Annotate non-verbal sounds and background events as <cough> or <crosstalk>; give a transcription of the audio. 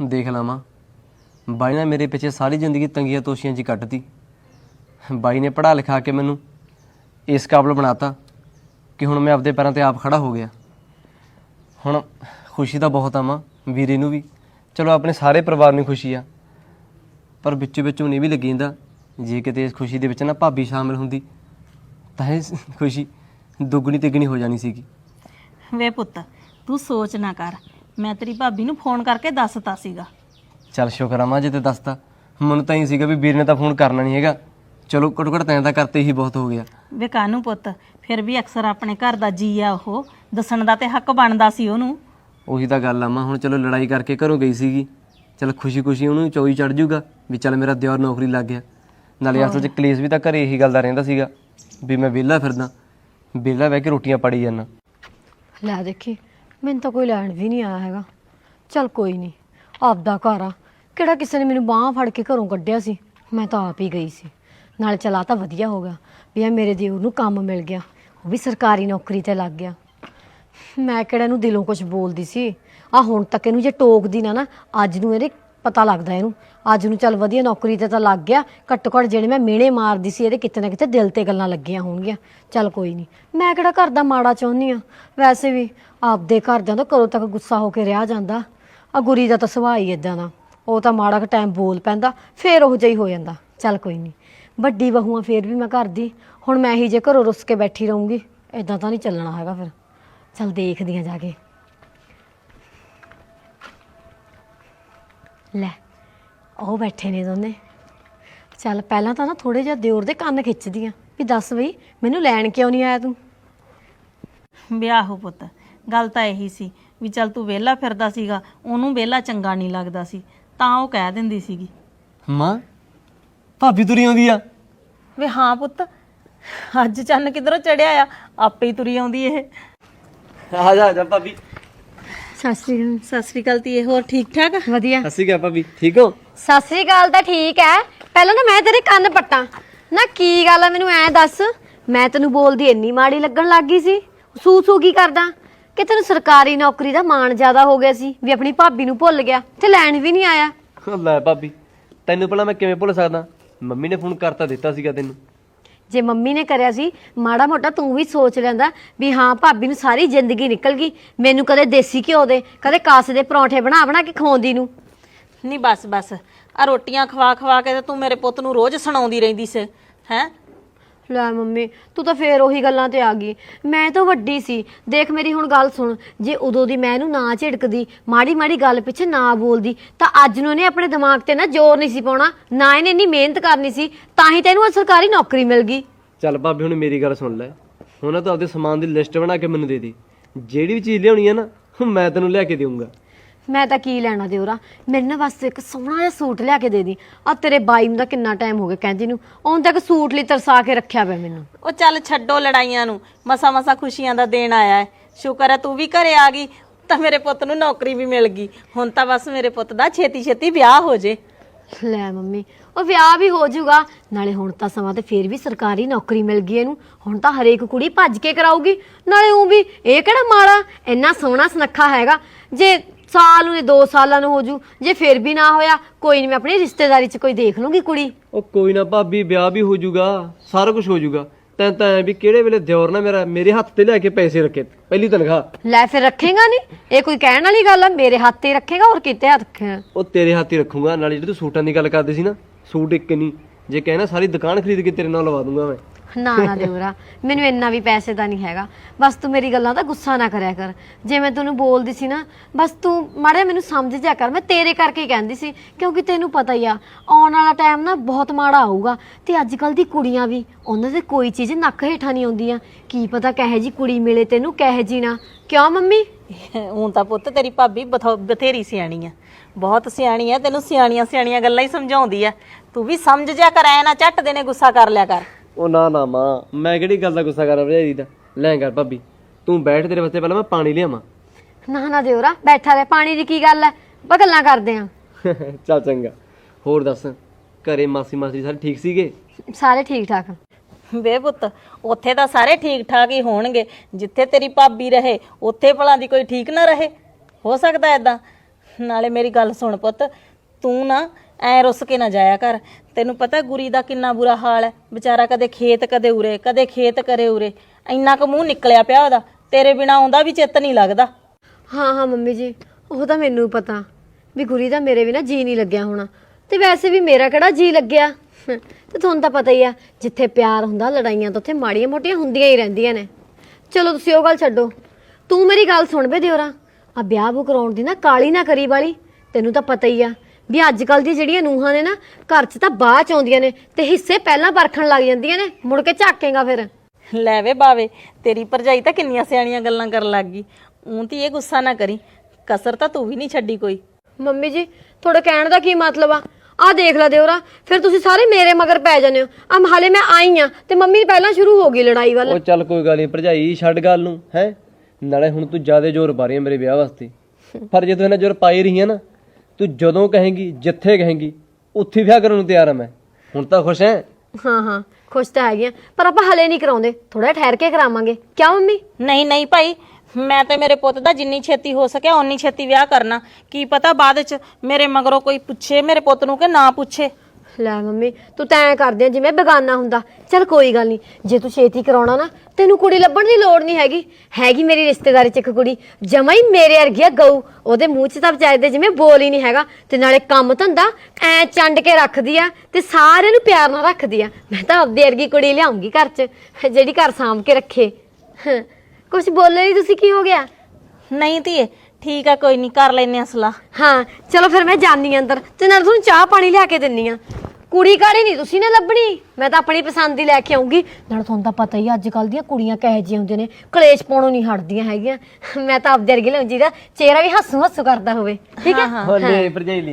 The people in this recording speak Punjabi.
ਦੇਖ ਲਵਾਂ। ਬਾਈ ਨੇ ਮੇਰੇ ਪਿੱਛੇ ਸਾਰੀ ਜ਼ਿੰਦਗੀ ਤੰਗੀਆਂ ਤੋਸ਼ੀਆਂ 'ਚ ਹੀ ਕੱਢਤੀ ਬਾਈ ਨੇ ਪੜ੍ਹਾ ਲਿਖਾ ਕੇ ਮੈਨੂੰ ਇਸ ਕਾਬਲ ਬਣਾਤਾ ਕਿ ਹੁਣ ਮੈਂ ਆਪਦੇ ਪੈਰਾਂ ਤੇ ਆਪ ਖੜਾ ਹੋ ਗਿਆ। ਹੁਣ ਖੁਸ਼ੀ ਤਾਂ ਬਹੁਤ ਆ ਮਾਂ, ਵੀਰੇ ਨੂੰ ਵੀ। ਚਲੋ ਆਪਣੇ ਸਾਰੇ ਪਰਿਵਾਰ ਨੂੰ ਖੁਸ਼ੀ ਆ। ਪਰ ਵਿੱਚੋਂ ਵਿੱਚੋਂ ਨਹੀਂ ਵੀ ਲੱਗੀ ਜਾਂਦਾ ਜੇ ਕਿਤੇ ਇਸ ਖੁਸ਼ੀ ਦੇ ਵਿੱਚ ਨਾ ਭਾਬੀ ਸ਼ਾਮਿਲ ਹੁੰਦੀ, ਤਾਂ ਇਹ ਖੁਸ਼ੀ ਦੁੱਗਣੀ ਤਿੱਗਣੀ ਹੋ ਜਾਣੀ ਸੀਗੀ। ਵੇ ਪੁੱਤ, ਤੂੰ ਸੋਚ ਨਾ ਕਰ। ਮੈਂ ਤੇਰੀ ਭਾਬੀ ਨੂੰ ਫੋਨ ਕਰਕੇ ਦੱਸਤਾ ਸੀਗਾ। ਚੱਲ ਸ਼ੁਕਰ ਆ ਮਾਂ ਜੇ ਤੇ ਦੱਸਤਾ। ਮੈਨੂੰ ਤਾਂ ਹੀ ਸੀਗਾ ਵੀ ਵੀਰ ਨੇ ਤਾਂ ਫੋਨ ਕਰਨਾ ਨਹੀਂ ਹੈਗਾ। ਚਲੋ ਘੱਟੋ ਘੱਟ ਤੈਨੂੰ ਤਾਂ ਕਰਤੇ ਹੀ ਬਹੁਤ ਹੋ ਗਿਆ। ਵੇ ਕਾਨੂੰ ਪੁੱਤ ਫਿਰ ਵੀ ਅਕਸਰ ਆਪਣੇ ਘਰ ਦਾ ਜੀ ਆ ਉਹ। ਦੱਸਣ ਦਾ ਤੇ ਹੱਕ ਬਣਦਾ ਸੀ ਉਹਨੂੰ। ਉਹੀ ਤਾਂ ਗੱਲ ਆ ਮਾਂ ਹੁਣ ਚਲੋ ਲੜਾਈ ਕਰਕੇ ਘਰੋਂ ਗਈ ਸੀਗੀ। ਚਲ ਖੁਸ਼ੀ ਖੁਸ਼ੀ ਉਹਨੂੰ ਚੋਈ ਚੜ ਜੂਗਾ ਵੀ ਚੱਲ ਮੇਰਾ ਦਿਓਰ ਨੌਕਰੀ ਲੱਗ ਗਿਆ। ਨਾਲੇ ਅਸਲ 'ਚ ਕਲੇਸ਼ ਵੀ ਤਾਂ ਘਰੇ ਇਹੀ ਗੱਲ ਦਾ ਰਹਿੰਦਾ ਸੀਗਾ ਵੀ ਮੈਂ ਵਿਹਲਾ ਫਿਰਦਾ ਵਿਹਲਾ ਬਹਿ ਕੇ ਰੋਟੀਆਂ ਪੜੀ ਜਾਂਦਾ। ਲੈ ਦੇਖੀ ਮੈਨੂੰ ਤਾਂ ਕੋਈ ਲੈਣ ਵੀ ਨਹੀਂ ਆਇਆ ਹੈਗਾ। ਚੱਲ ਕੋਈ ਨਹੀਂ, ਆਪਦਾ ਘਰ ਆ। ਕਿਹੜਾ ਕਿਸੇ ਨੇ ਮੈਨੂੰ ਬਾਹਾਂ ਫੜ ਕੇ ਘਰੋਂ ਕੱਢਿਆ ਸੀ? ਮੈਂ ਤਾਂ ਆਪ ਹੀ ਗਈ ਸੀ। ਨਾਲ ਚਲਾ ਤਾਂ ਵਧੀਆ ਹੋ ਗਿਆ ਵੀ ਆ ਮੇਰੇ ਦਿਓਰ ਨੂੰ ਕੰਮ ਮਿਲ ਗਿਆ। ਉਹ ਵੀ ਸਰਕਾਰੀ ਨੌਕਰੀ ਤੇ ਲੱਗ ਗਿਆ। ਮੈਂ ਕਿਹੜਾ ਨੂੰ ਦਿਲੋਂ ਕੁਝ ਬੋਲਦੀ ਸੀ? ਆ ਹੁਣ ਤੱਕ ਇਹਨੂੰ ਜੇ ਟੋਕਦੀ ਨਾ ਨਾ, ਅੱਜ ਨੂੰ ਇਹਦੇ ਪਤਾ ਲੱਗਦਾ ਇਹਨੂੰ। ਅੱਜ ਨੂੰ ਚੱਲ ਵਧੀਆ ਨੌਕਰੀ ਤੇ ਤਾਂ ਲੱਗ ਗਿਆ। ਘੱਟੋ ਘੱਟ ਜਿਹੜੇ ਮੈਂ ਮਿਹਣੇ ਮਾਰਦੀ ਸੀ, ਇਹਦੇ ਕਿਤੇ ਨਾ ਕਿਤੇ ਦਿਲ ਤੇ ਗੱਲਾਂ ਲੱਗੀਆਂ ਹੋਣਗੀਆਂ। ਚੱਲ ਕੋਈ ਨਹੀਂ ਮੈਂ ਕਿਹੜਾ ਘਰ ਦਾ ਮਾੜਾ ਚਾਹੁੰਦੀ ਆ ਵੈਸੇ ਵੀ ਆਪਦੇ ਘਰਦਿਆਂ ਤੋਂ ਕਦੋਂ ਤੱਕ ਗੁੱਸਾ ਹੋ ਕੇ ਰਿਹਾ ਜਾਂਦਾ। ਆ ਗੁਰੀ ਦਾ ਤਾਂ ਸੁਭਾਅ ਹੀ ਇਦਾਂ ਦਾ। ਉਹ ਤਾਂ ਮਾੜਾ ਕੁ ਟਾਈਮ ਬੋਲ ਪੈਂਦਾ, ਫੇਰ ਉਹ ਜਿਹਾ ਹੀ ਹੋ ਜਾਂਦਾ। ਚੱਲ ਕੋਈ ਨਹੀਂ ਵੱਡੀ ਬਹੂਆਂ ਫੇਰ ਵੀ ਮੈਂ ਘਰ ਦੀ ਹੁਣ ਮੈਂ ਹੀ ਜੇ ਘਰੋਂ ਰੁੱਸ ਕੇ ਬੈਠੀ ਰਹੂੰਗੀ। ਇਦਾਂ ਤਾਂ ਨਹੀਂ ਚੱਲਣਾ ਹੈਗਾ ਫਿਰ। ਚੱਲ ਦੇਖਦੀ ਆ ਜਾ ਕੇ। ਲੈ ਉਹ ਬੈਠੇ ਨੇ ਦੋਨੇ। ਚੱਲ ਪਹਿਲਾਂ ਤਾਂ ਨਾ ਥੋੜੇ ਜਿਹਾ ਦਿਓਰ ਦੇ ਕੰਨ ਖਿੱਚਦੀ ਆ ਵੀ ਦੱਸ ਬਈ ਮੈਨੂੰ ਲੈਣ ਕਿਉਂ ਨਹੀਂ ਆਇਆ ਤੂੰ? ਵਿਆਹ ਹੋ ਪੁੱਤ ਗੱਲ ਤਾਂ ਇਹੀ ਸੀ ਵੀ ਚੱਲ ਤੂੰ ਵਿਹਲਾ ਫਿਰਦਾ ਸੀਗਾ ਉਹਨੂੰ ਵਿਹਲਾ ਚੰਗਾ ਨਹੀਂ ਲੱਗਦਾ ਸੀ ਤਾਂ ਉਹ ਕਹਿ ਦਿੰਦੀ ਸੀਗੀ। ਮਾਂ ਭਾਬੀ ਤੁਰੀ ਆਉਂਦੀ ਆ। ਵੇ ਹਾਂ ਪੁੱਤ ਅੱਜ ਚੰਨ ਕਿਧਰੋਂ ਚੜਿਆ ਆ ਆਪੇ ਹੀ ਤੁਰੀ ਆਉਂਦੀ ਇਹ। ਆ ਜਾ ਆ ਜਾ ਭਾਬੀ। ਸਤਿ ਸ੍ਰੀ ਸਤਿ ਸ੍ਰੀ ਅਕਾਲ ਧੀਏ ਹੋਰ ਠੀਕ ਠਾਕ? ਅਕਾਲ ਵਧੀਆ ਅਸੀਂ ਕਿਹਾ ਭਾਬੀ ਠੀਕ ਹੋ? ਸਤਿ ਸ੍ਰੀ ਅਕਾਲ ਤਾਂ ਠੀਕ ਹੈ ਪਹਿਲਾਂ ਨਾ ਮੈਂ ਤੇਰੇ ਕੰਨ ਪੱਟਾਂ। ਨਾ ਕੀ ਗੱਲ ਆ ਮੈਨੂੰ ਐ ਦੱਸ। ਮੈਂ ਤੈਨੂੰ ਬੋਲਦੀ ਇੰਨੀ ਮਾੜੀ ਲੱਗਣ ਲੱਗ ਗਈ ਸੀ। ਸੂ ਸੂ ਕੀ ਕਰਦਾ? ਕਿ ਤੈਨੂੰ ਸਰਕਾਰੀ ਨੌਕਰੀ ਦਾ ਮਾਣ ਜ਼ਿਆਦਾ ਹੋ ਗਿਆ ਸੀ ਵੀ ਆਪਣੀ ਭਾਬੀ ਨੂੰ ਭੁੱਲ ਗਿਆ ਤੇ ਲੈਣ ਵੀ ਨਹੀਂ ਆਇਆ। ਲੈ ਭਾਬੀ ਤੈਨੂੰ ਪਹਿਲਾਂ ਮੈਂ ਕਿਵੇਂ ਭੁੱਲ ਸਕਦਾ? ਮੰਮੀ ਨੇ ਫੋਨ ਕਰਤਾ ਦਿੱਤਾ ਸੀਗਾ ਤੈਨੂੰ। ਜੇ ਮੰਮੀ ਨੇ ਕਰਿਆ ਸੀ, ਮਾੜਾ ਮੋਟਾ ਤੂੰ ਵੀ ਸੋਚ ਲੈਂਦਾ ਵੀ ਹਾਂ, ਭਾਬੀ ਨੂੰ ਸਾਰੀ ਜ਼ਿੰਦਗੀ ਨਿਕਲ ਗਈ। ਮੈਨੂੰ ਕਦੇ ਦੇਸੀ ਘਿਓ ਦੇ, ਕਦੇ ਕਾਸੇ ਦੇ ਪਰੌਂਠੇ ਬਣਾ ਬਣਾ ਕੇ ਖਵਾਉਂਦੀ ਨੂੰ। ਨਹੀਂ ਬਸ ਬਸ। ਆ ਰੋਟੀਆਂ ਖਵਾ ਖਵਾ ਕੇ ਤੇ ਤੂੰ ਮੇਰੇ ਪੁੱਤ ਨੂੰ ਰੋਜ਼ ਸੁਣਾਉਂਦੀ ਰਹਿੰਦੀ ਸੀ, ਹੈ? ਲੈ ਮੰਮੀ, ਤੂੰ ਤਾਂ ਫੇਰ ਉਹੀ ਗੱਲਾਂ ਤੇ ਆ ਗਈ। ਮੈਂ ਤਾਂ ਵੱਡੀ ਸੀ। ਦੇਖ ਮੇਰੀ ਹੁਣ ਗੱਲ ਸੁਣ, ਜੇ ਉਦੋਂ ਦੀ ਮੈਂ ਇਹਨੂੰ ਨਾ ਝਿੜਕਦੀ, ਮਾੜੀ ਮਾੜੀ ਗੱਲ ਪਿੱਛੇ ਨਾ ਬੋਲਦੀ, ਤਾਂ ਅੱਜ ਨੂੰ ਇਹਨੇ ਆਪਣੇ ਦਿਮਾਗ ਤੇ ਨਾ ਜ਼ੋਰ ਨਹੀਂ ਸੀ ਪਾਉਣਾ, ਨਾ ਇਹਨੇ ਇੰਨੀ ਮਿਹਨਤ ਕਰਨੀ ਸੀ, ਤਾਂ ਹੀ ਤੈਨੂੰ ਅੱਜ ਸਰਕਾਰੀ ਨੌਕਰੀ ਮਿਲ ਗਈ। ਚੱਲ ਭਾਬੀ, ਹੁਣ ਮੇਰੀ ਗੱਲ ਸੁਣ ਲੈ। ਹੁਣ ਨਾ ਆਪਦੇ ਸਮਾਨ ਦੀ ਲਿਸਟ ਬਣਾ ਕੇ ਮੈਨੂੰ ਦੇ ਦੇ। ਜਿਹੜੀ ਵੀ ਚੀਜ਼ ਲਿਆਉਣੀ ਹੈ ਨਾ, ਮੈਂ ਤੈਨੂੰ ਲਿਆ ਕੇ ਦੇਵਾਂਗਾ ਮੈਂ ਤਾਂ ਕੀ ਲੈਣਾ ਦਿਓਰਾ ਮੇਰੇ ਨਾਲ ਬਸ ਇੱਕ ਸੋਹਣਾ ਜਿਹਾ ਸੂਟ ਲਿਆ ਕੇ ਦੇ ਦੀ। ਆ ਤੇਰੇ ਬਾਈ ਨੂੰ ਤਾਂ ਕਿੰਨਾ ਟਾਈਮ ਹੋ ਗਿਆ ਕਹਿੰਦੀ ਨੂੰ। ਉਹਨ ਤੱਕ ਸੂਟ ਲਈ ਤਰਸਾ ਕੇ ਰੱਖਿਆ ਪਿਆ ਮੈਨੂੰ। ਉਹ ਚੱਲ ਛੱਡੋ ਲੜਾਈਆਂ ਨੂੰ। ਮਸਾ ਮਸਾ ਖੁਸ਼ੀਆਂ ਦਾ ਦੇਣ ਆਇਆ ਹੈ। ਸ਼ੁਕਰ ਹੈ ਤੂੰ ਵੀ ਘਰੇ ਆ ਗਈ ਤਾਂ ਮੇਰੇ ਪੁੱਤ ਨੂੰ ਨੌਕਰੀ ਵੀ ਮਿਲ ਗਈ। ਹੁਣ ਤਾਂ ਬਸ ਮੇਰੇ ਪੁੱਤ ਦਾ ਛੇਤੀ ਛੇਤੀ ਵਿਆਹ ਹੋ ਜੇ। ਲੈ ਮੰਮੀ ਉਹ ਵਿਆਹ ਵੀ ਹੋ ਜਾਊਗਾ। ਨਾਲੇ ਹੁਣ ਤਾਂ ਸਮਾਂ ਤੇ ਫੇਰ ਵੀ ਸਰਕਾਰੀ ਨੌਕਰੀ ਮਿਲ ਗਈ ਇਹਨੂੰ। ਹੁਣ ਤਾਂ ਹਰੇਕ ਕੁੜੀ ਭੱਜ ਕੇ ਕਰਾਊਗੀ। ਨਾਲੇ ਉਹ ਵੀ ਇਹ ਕਿਹੜਾ ਮਾੜਾ ਇੰਨਾ ਸੋਹਣਾ ਸੁਨੱਖਾ ਹੈਗਾ। ਜੇ ਸਾਲ ਨੂੰ 2 ਸਾਲਾਂ ਨੂੰ ਹੋ ਜੂ ਜੇ ਫੇਰ ਵੀ ਨਾ ਹੋਇਆ ਕੋਈ ਨਹੀਂ ਮੈਂ ਆਪਣੀ ਰਿਸ਼ਤੇਦਾਰੀ 'ਚ ਕੋਈ ਦੇਖ ਲੂੰਗੀ ਕੁੜੀ। ਉਹ ਕੋਈ ਨਾ ਭਾਬੀ ਵਿਆਹ ਵੀ ਹੋ ਜਾਊਗਾ ਸਾਰਾ ਕੁਝ ਹੋ ਜਾਊਗਾ ਤੈਨੂੰ ਤਾਂ ਐਂ ਵੀ ਕਿਹੜੇ ਵੇਲੇ ਦਿਓਰ ਨਾ ਮੇਰਾ ਮੇਰੇ ਹੱਥ ਤੇ ਲਿਆ ਕੇ ਪੈਸੇ ਰੱਖੇ ਪਹਿਲੀ ਤਨਖਾਹ। ਲੈ ਫਿਰ ਰੱਖੇਗਾ ਨਹੀਂ ਇਹ ਕੋਈ ਕਹਿਣ ਵਾਲੀ ਗੱਲ ਆ ਮੇਰੇ ਹੱਥ ਤੇ ਰੱਖੇਗਾ ਹੋਰ ਕਿਤੇ ਹੱਥ ਰੱਖੇਗਾ ਉਹ ਤੇਰੇ ਹੱਥ ਹੀ ਰੱਖੂੰਗਾ ਨਾਲੇ ਜਿਹੜੀ ਤੂੰ ਸੂਟਾਂ ਦੀ ਗੱਲ ਕਰਦੇ ਸੀ ਨਾ ਸੂਟ ਇੱਕ ਨਹੀਂ ਜੇ ਕਹਿਣਾ ਸਾਰੀ ਦੁਕਾਨ ਖਰੀਦ ਕੇ ਤੇਰੇ ਨਾਲ ਲਵਾ ਦੂੰਗਾ ਮੈਂ। ਨਾ ਨਾ ਦੇਵਰਾ, ਮੈਨੂੰ ਇੰਨਾ ਵੀ ਪੈਸੇ ਦਾ ਨਹੀਂ ਹੈਗਾ। ਬਸ ਤੂੰ ਮੇਰੀ ਗੱਲਾਂ ਦਾ ਗੁੱਸਾ ਨਾ ਕਰਿਆ ਕਰ। ਜੇ ਮੈਂ ਤੈਨੂੰ ਬੋਲਦੀ ਸੀ ਨਾ, ਬਸ ਤੂੰ ਮਾੜਾ ਮੈਨੂੰ ਸਮਝ ਜਾ ਕਰ। ਮੈਂ ਤੇਰੇ ਕਰਕੇ ਹੀ ਕਹਿੰਦੀ ਸੀ, ਕਿਉਂਕਿ ਤੈਨੂੰ ਪਤਾ ਹੀ ਆ, ਆਉਣ ਵਾਲਾ ਟਾਈਮ ਨਾ ਬਹੁਤ ਮਾੜਾ ਆਊਗਾ। ਤੇ ਅੱਜ ਕੱਲ ਦੀ ਕੁੜੀਆਂ ਵੀ, ਉਹਨਾਂ ਦੇ ਕੋਈ ਚੀਜ਼ ਨੱਕ ਹੇਠਾਂ ਨਹੀਂ ਆਉਂਦੀਆਂ। ਕੀ ਪਤਾ ਕਹੇ ਜੀ ਕੁੜੀ ਮਿਲੇ ਤੈਨੂੰ, ਕਹੇ ਜੀ ਨਾ। ਕਿਉਂ ਮੰਮੀ? <laughs> ਹੁਣ ਤਾਂ ਪੁੱਤ ਤੇਰੀ ਭਾਬੀ ਬਥੋ- ਬਥੇਰੀ ਸਿਆਣੀ ਆ। ਬਹੁਤ ਸਿਆਣੀ ਆ, ਤੈਨੂੰ ਸਿਆਣੀਆਂ ਸਿਆਣੀਆਂ ਗੱਲਾਂ ਹੀ ਸਮਝਾਉਂਦੀ ਆ। ਤੂੰ ਵੀ ਸਮਝ ਜਿਆ ਕਰ, ਐ ਨਾ ਝੱਟ ਨੇ ਗੁੱਸਾ ਕਰ ਲਿਆ ਕਰ। ਉਹ ਨਾ ਨਾ ਮਾਂ ਮੈਂ ਕਿਹੜੀ ਗੱਲ ਦਾ ਗੁੱਸਾ ਕਰਾਂ ਭਜਾਈ ਦਾ ਲੈ ਕਰ ਭਾਬੀ ਤੂੰ ਬੈਠ ਤੇਰੇ ਵਾਸਤੇ ਪਹਿਲਾਂ ਮੈਂ ਪਾਣੀ ਲਿਆਵਾਂ। ਨਾ ਨਾ ਦੇਵਰਾ ਬੈਠਾ ਰਹਿ ਪਾਣੀ ਦੀ ਕੀ ਗੱਲ ਹੈ ਆਪਾਂ ਗੱਲਾਂ ਕਰਦੇ ਆਂ। <laughs> ਚੱਲ ਚੰਗਾ। ਹੋਰ ਦੱਸ ਘਰੇ ਮਾਸੀ ਮਾਸੀ ਸਾਰੇ ਠੀਕ ਸੀਗੇ? ਸਾਰੇ ਠੀਕ ਠਾਕ। ਵੇ ਪੁੱਤ ਉੱਥੇ ਤਾਂ ਸਾਰੇ ਠੀਕ ਠਾਕ ਹੀ ਹੋਣਗੇ। ਜਿੱਥੇ ਤੇਰੀ ਭਾਬੀ ਰਹੇ ਉੱਥੇ ਭਲਾਂ ਦੀ ਕੋਈ ਠੀਕ ਨਾ ਰਹੇ। ਹੋ ਸਕਦਾ ਐਦਾਂ ਨਾਲੇ ਮੇਰੀ ਗੱਲ ਸੁਣ ਪੁੱਤ ਤੂੰ ਨਾ ਐ ਰੁੱਸ ਕੇ ਨਾ ਜਾਇਆ ਕਰ। ਤੈਨੂੰ ਪਤਾ ਗੁਰੀ ਦਾ ਕਿੰਨਾ ਬੁਰਾ ਹਾਲ ਹੈ? ਵਿਚਾਰਾ ਕਦੇ ਖੇਤ ਕਦੇ ਉਰੇ, ਕਦੇ ਖੇਤ ਕਰੇ ਉਰੇ। ਇੰਨਾ ਕੁ ਮੂੰਹ ਨਿਕਲਿਆ ਪਿਆ ਉਹਦਾ। ਤੇਰੇ ਬਿਨਾ ਆਉਂਦਾ ਵੀ ਚਿੱਤ ਨਹੀਂ ਲੱਗਦਾ। ਹਾਂ ਹਾਂ, ਮੰਮੀ ਜੀ, ਉਹ ਤਾਂ ਮੈਨੂੰ ਪਤਾ ਵੀ ਗੁਰੀ ਦਾ ਮੇਰੇ ਵੀ ਜੀ ਨਹੀਂ ਲੱਗਿਆ ਹੋਣਾ। ਤੇ ਵੈਸੇ ਵੀ ਮੇਰਾ ਕਿਹੜਾ ਜੀ ਲੱਗਿਆ? ਤੇ ਤੁਹਾਨੂੰ ਤਾਂ ਪਤਾ ਹੀ ਆ, ਜਿੱਥੇ ਪਿਆਰ ਹੁੰਦਾ, ਲੜਾਈਆਂ ਤਾਂ ਉੱਥੇ ਮਾੜੀਆਂ ਮੋਟੀਆਂ ਹੁੰਦੀਆਂ ਹੀ ਰਹਿੰਦੀਆਂ ਨੇ। ਚਲੋ, ਤੁਸੀਂ ਉਹ ਗੱਲ ਛੱਡੋ। ਤੂੰ ਮੇਰੀ ਗੱਲ ਸੁਣ ਬੇ ਦਿਓਰਾ। ਆ ਵਿਆਹ ਬੁ ਕਰਾਉਣ ਦੀ ਨਾ ਕਾਲੀ ਨਾ ਕਰੀ ਵਾਲੀ। ਤੈਨੂੰ ਤਾਂ ਪਤਾ ਹੀ ਆ ਵੀ ਅੱਜ ਕੱਲ ਦੀ ਜਿਹੜੀਆਂ ਨੂਹਾਂ ਨੇ ਨਾ ਘਰ 'ਚ ਤਾਂ ਬਾਅਦ 'ਚ ਆਉਂਦੀਆਂ ਨੇ ਤੇ ਹਿੱਸੇ ਪਹਿਲਾਂ ਪਰਖਣ ਲੱਗ ਜਾਂਦੀਆਂ ਨੇ ਮੁੜ ਕੇ ਝਾਕੇਗਾ ਫਿਰ। ਲੈ ਵੇ ਬਾਵੇ ਤੇਰੀ ਭਰਜਾਈ ਤਾਂ ਕਿੰਨੀਆਂ ਸਿਆਣੀਆਂ ਗੱਲਾਂ ਕਰਨ ਲੱਗ ਗਈ। ਊਂ ਤੀ ਇਹ ਗੁੱਸਾ ਨਾ ਕਰੀ ਕਸਰ ਤਾਂ ਤੂੰ ਵੀ ਨਹੀਂ ਛੱਡੀ ਕੋਈ। ਮੰਮੀ ਜੀ ਤੁਹਾਡੇ ਕਹਿਣ ਦਾ ਕੀ ਮਤਲਬ ਆ? ਆ ਦੇਖ ਲਾ ਦਿਓਰਾ ਫਿਰ ਤੁਸੀਂ ਸਾਰੇ ਮੇਰੇ ਮਗਰ ਪੈ ਜਾਂਦੇ ਹੋ। ਆ ਹਾਲੇ ਮੈਂ ਆਈ ਆ ਤੇ ਮੰਮੀ ਪਹਿਲਾਂ ਸ਼ੁਰੂ ਹੋ ਗਈ ਲੜਾਈ ਵੱਲ। ਉਹ ਚੱਲ ਕੋਈ ਗੱਲ ਨਹੀਂ ਭਰਜਾਈ ਛੱਡ ਗੱਲ ਨੂੰ ਹੈ? ਨਾਲੇ ਹੁਣ ਤੂੰ ਜ਼ਿਆਦਾ ਜ਼ੋਰ ਪਾ ਰਹੀ ਹੈ ਮੇਰੇ ਵਿਆਹ ਵਾਸਤੇ। ਪਰ ਜੇ ਤੂੰ ਇਹਨਾਂ ਜ਼ੋਰ ਪਾਈ ਰਹੀ ਹੈ ਨਾ ਤੂੰ ਜਦੋਂ ਕਹੇਂਗੀ ਜਿੱਥੇ ਕਹੇਂਗੀ ਉੱਥੇ ਵਿਆਹ ਕਰਨ ਨੂੰ ਤਿਆਰ ਹਾਂ ਮੈਂ। ਹੁਣ ਤਾਂ ਖੁਸ਼ ਹੈ ਹਾਂ ਹਾਂ ਖੁਸ਼ ਤਾਂ ਹੈਗੀਆਂ ਪਰ ਆਪਾਂ ਹਲੇ ਨਹੀਂ ਕਰਾਉਂਦੇ। ਥੋੜਾ ਠਹਿਰ ਕੇ ਕਰਾਵਾਂਗੇ। ਕਿਉਂ ਮੰਮੀ? ਨਹੀਂ ਨਹੀਂ ਭਾਈ। ਮੈਂ ਤੇ ਮੇਰੇ ਪੁੱਤ ਦਾ ਜਿੰਨੀ ਛੇਤੀ ਹੋ ਸਕਿਆ ਓਨੀ ਛੇਤੀ ਵਿਆਹ ਕਰਨਾ। ਕੀ ਪਤਾ ਬਾਅਦ ਚ ਮੇਰੇ ਮਗਰੋਂ ਕੋਈ ਪੁੱਛੇ ਮੇਰੇ ਪੁੱਤ ਨੂੰ ਕਿ ਨਾ ਪੁੱਛੇ। ਲੈ ਮੰਮੀ ਤੂੰ ਤਾਂ ਐ ਕਰਦੇ ਆ ਜਿਵੇਂ ਬੇਗਾਨਾ ਹੁੰਦਾ। ਚਲ ਕੋਈ ਗੱਲ ਨਹੀਂ ਜੇ ਤੂੰ ਛੇਤੀ ਕਰਾਉਣਾ ਨਾ ਤੈਨੂੰ ਕੁੜੀ ਲੱਭਣ ਦੀ ਲੋੜ ਨਹੀਂ ਹੈਗੀ। ਹੈਗੀ ਮੇਰੀ ਰਿਸ਼ਤੇਦਾਰੀ ਚ ਇੱਕ ਕੁੜੀ ਜਮਾ ਹੀ ਮੇਰੇ ਵਰਗੀ ਆ ਗਊ। ਉਹਦੇ ਮੂੰਹ 'ਚ ਤਾਂ ਵਿਚਾਰੇ ਦੇ ਜਿਵੇਂ ਬੋਲ ਹੀ ਨਹੀਂ ਹੈਗਾ। ਤੇ ਨਾਲੇ ਕੰਮ ਧੰਦਾ ਐ ਚੰਡ ਕੇ ਰੱਖਦੀ ਆ ਤੇ ਸਾਰਿਆਂ ਨੂੰ ਪਿਆਰ ਨਾਲ ਰੱਖਦੀ ਆ। ਮੈਂ ਤਾਂ ਆਪਦੀ ਵਰਗੀ ਕੁੜੀ ਲਿਆਉਂਗੀ ਘਰ 'ਚ ਜਿਹੜੀ ਘਰ ਸਾਂਭ ਕੇ ਰੱਖੇ। ਕੁਝ ਬੋਲੇ ਨਹੀਂ ਤੁਸੀਂ ਕੀ ਹੋ ਗਿਆ? ਨਹੀਂ ਧੀਏ ਠੀਕ ਆ ਕੋਈ ਨਹੀਂ ਕਰ ਲੈਨੇ ਆ ਸਲਾਹ। ਹਾਂ ਚਲੋ ਫਿਰ ਮੈਂ ਜਾਨੀ ਆਂ ਅੰਦਰ ਤੇ ਨਾਲ ਤੁਹਾਨੂੰ ਚਾਹ ਪਾਣੀ ਲਿਆ ਕੇ ਦਿੰਨੀ ਆ। ਕੁੜੀ ਕਾੜੀ ਨਹੀਂ? ਤੁਸੀਂ ਨੇ ਲੱਭਣੀ। ਮੈਂ ਤਾਂ ਆਪਣੀ ਪਸੰਦ ਦੀ ਲੈ ਕੇ ਆਉਂਗੀ। ਨਾਲ ਤੁਹਾਨੂੰ ਤਾਂ ਪਤਾ ਹੀ ਆ, ਅੱਜ ਕੱਲ ਦੀਆਂ ਕੁੜੀਆਂ ਕਹੇ ਜਿਹੀਆਂ ਹੁੰਦੀਆਂ ਨੇ। ਕਲੇਸ਼ ਪਾਉਣੋਂ ਨਹੀਂ ਹਟਦੀਆਂ ਹੈਗੀਆਂ। ਮੈਂ ਤਾਂ ਆਪਦੇ ਵਰਗੀ ਲਿਆਉਂ ਜਿਹਦਾ ਚਿਹਰਾ ਵੀ ਹੱਸੂ ਹੱਸੂ ਕਰਦਾ ਹੋਵੇ। ਠੀਕ ਹੈ? ਹਾਂ ਲੈ ਭਰਜਾਈ ਲਈ